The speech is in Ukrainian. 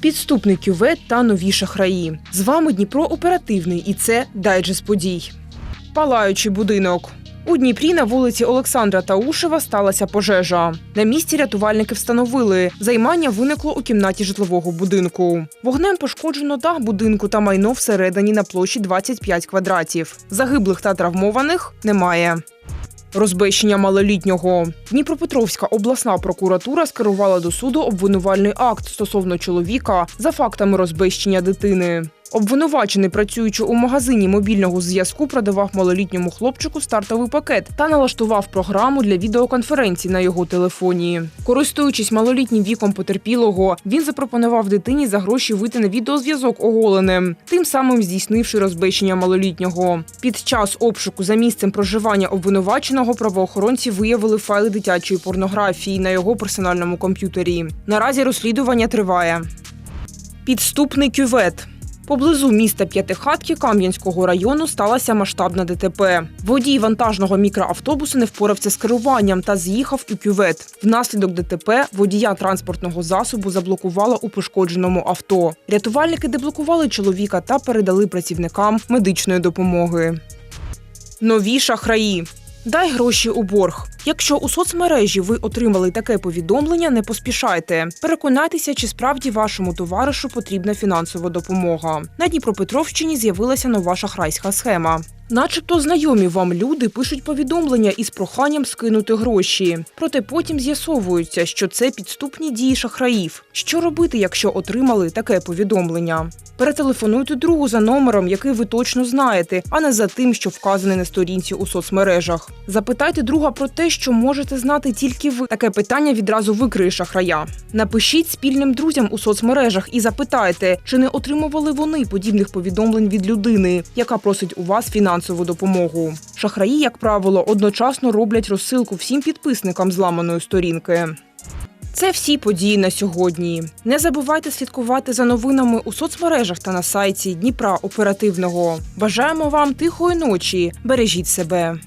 Підступний кювет та нові шахраї. З вами Дніпро оперативний, і це дайджест подій. Палаючий будинок. У Дніпрі на вулиці Олександра Таушева сталася пожежа. На місці рятувальники встановили, займання виникло у кімнаті житлового будинку. Вогнем пошкоджено дах будинку та майно всередині на площі 25 квадратів. Загиблих та травмованих немає. Розбещення малолітнього Дніпропетровська обласна прокуратура скерувала до суду обвинувальний акт стосовно чоловіка за фактами розбещення дитини. Обвинувачений, працюючи у магазині мобільного зв'язку, продавав малолітньому хлопчику стартовий пакет та налаштував програму для відеоконференцій на його телефоні. Користуючись малолітнім віком потерпілого, він запропонував дитині за гроші вийти на відеозв'язок оголеним, тим самим здійснивши розбещення малолітнього. Під час обшуку за місцем проживання обвинуваченого правоохоронці виявили файли дитячої порнографії на його персональному комп'ютері. Наразі розслідування триває. Підступний кювет. Поблизу міста П'ятихатки Кам'янського району сталася масштабна ДТП. Водій вантажного мікроавтобуса не впорався з керуванням та з'їхав у кювет. Внаслідок ДТП водія транспортного засобу заблокувало у пошкодженому авто. Рятувальники деблокували чоловіка та передали працівникам медичної допомоги. Нові шахраї. Дай гроші у борг. Якщо у соцмережі ви отримали таке повідомлення, не поспішайте. Переконайтеся, чи справді вашому товаришу потрібна фінансова допомога. На Дніпропетровщині з'явилася нова шахрайська схема. Начебто знайомі вам люди пишуть повідомлення із проханням скинути гроші. Проте потім з'ясовується, що це підступні дії шахраїв. Що робити, якщо отримали таке повідомлення? Перетелефонуйте другу за номером, який ви точно знаєте, а не за тим, що вказаний на сторінці у соцмережах. Запитайте друга про те, що можете знати тільки ви. Таке питання відразу викриє шахрая. Напишіть спільним друзям у соцмережах і запитайте, чи не отримували вони подібних повідомлень від людини, яка просить у вас фінансову допомогу. Шахраї, як правило, одночасно роблять розсилку всім підписникам зламаної сторінки. Це всі події на сьогодні. Не забувайте слідкувати за новинами у соцмережах та на сайті Дніпра Оперативного. Бажаємо вам тихої ночі. Бережіть себе.